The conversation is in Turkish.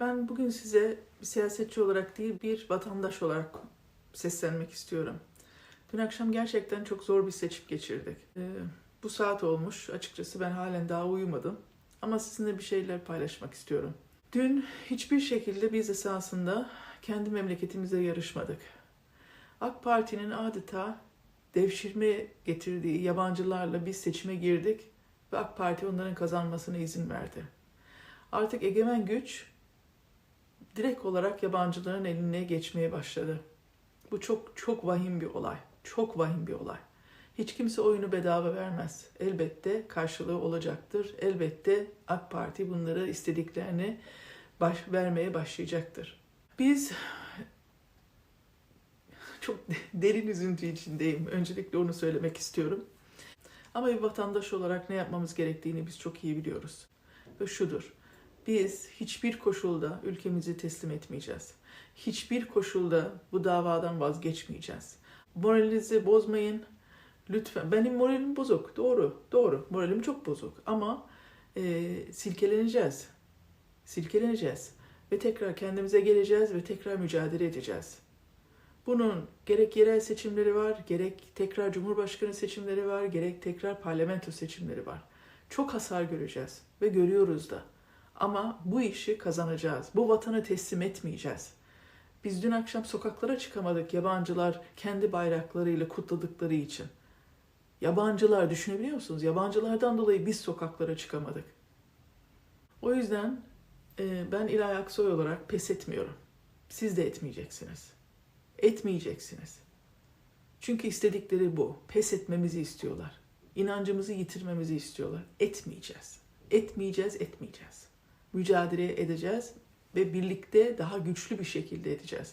Ben bugün size bir siyasetçi olarak değil bir vatandaş olarak seslenmek istiyorum. Dün akşam gerçekten çok zor bir seçim geçirdik. Ee, bu saat olmuş. Açıkçası ben halen daha uyumadım. Ama sizinle bir şeyler paylaşmak istiyorum. Dün hiçbir şekilde biz esasında kendi memleketimize yarışmadık. AK Parti'nin adeta devşirme getirdiği yabancılarla biz seçime girdik ve AK Parti onların kazanmasına izin verdi. Artık egemen güç direkt olarak yabancıların eline geçmeye başladı. Bu çok çok vahim bir olay. Çok vahim bir olay. Hiç kimse oyunu bedava vermez. Elbette karşılığı olacaktır. Elbette AK Parti bunları istediklerini baş, vermeye başlayacaktır. Biz çok derin üzüntü içindeyim. Öncelikle onu söylemek istiyorum. Ama bir vatandaş olarak ne yapmamız gerektiğini biz çok iyi biliyoruz. Ve şudur. Biz hiçbir koşulda ülkemizi teslim etmeyeceğiz. Hiçbir koşulda bu davadan vazgeçmeyeceğiz. Moralinizi bozmayın. Lütfen. Benim moralim bozuk. Doğru. Doğru. Moralim çok bozuk. Ama e, silkeleneceğiz. Silkeleneceğiz. Ve tekrar kendimize geleceğiz ve tekrar mücadele edeceğiz. Bunun gerek yerel seçimleri var, gerek tekrar Cumhurbaşkanı seçimleri var, gerek tekrar parlamento seçimleri var. Çok hasar göreceğiz ve görüyoruz da. Ama bu işi kazanacağız. Bu vatanı teslim etmeyeceğiz. Biz dün akşam sokaklara çıkamadık yabancılar kendi bayraklarıyla kutladıkları için. Yabancılar düşünebiliyor musunuz? Yabancılardan dolayı biz sokaklara çıkamadık. O yüzden e, ben İlay Aksoy olarak pes etmiyorum. Siz de etmeyeceksiniz. Etmeyeceksiniz. Çünkü istedikleri bu. Pes etmemizi istiyorlar. İnancımızı yitirmemizi istiyorlar. Etmeyeceğiz. Etmeyeceğiz, etmeyeceğiz. Mücadele edeceğiz ve birlikte daha güçlü bir şekilde edeceğiz.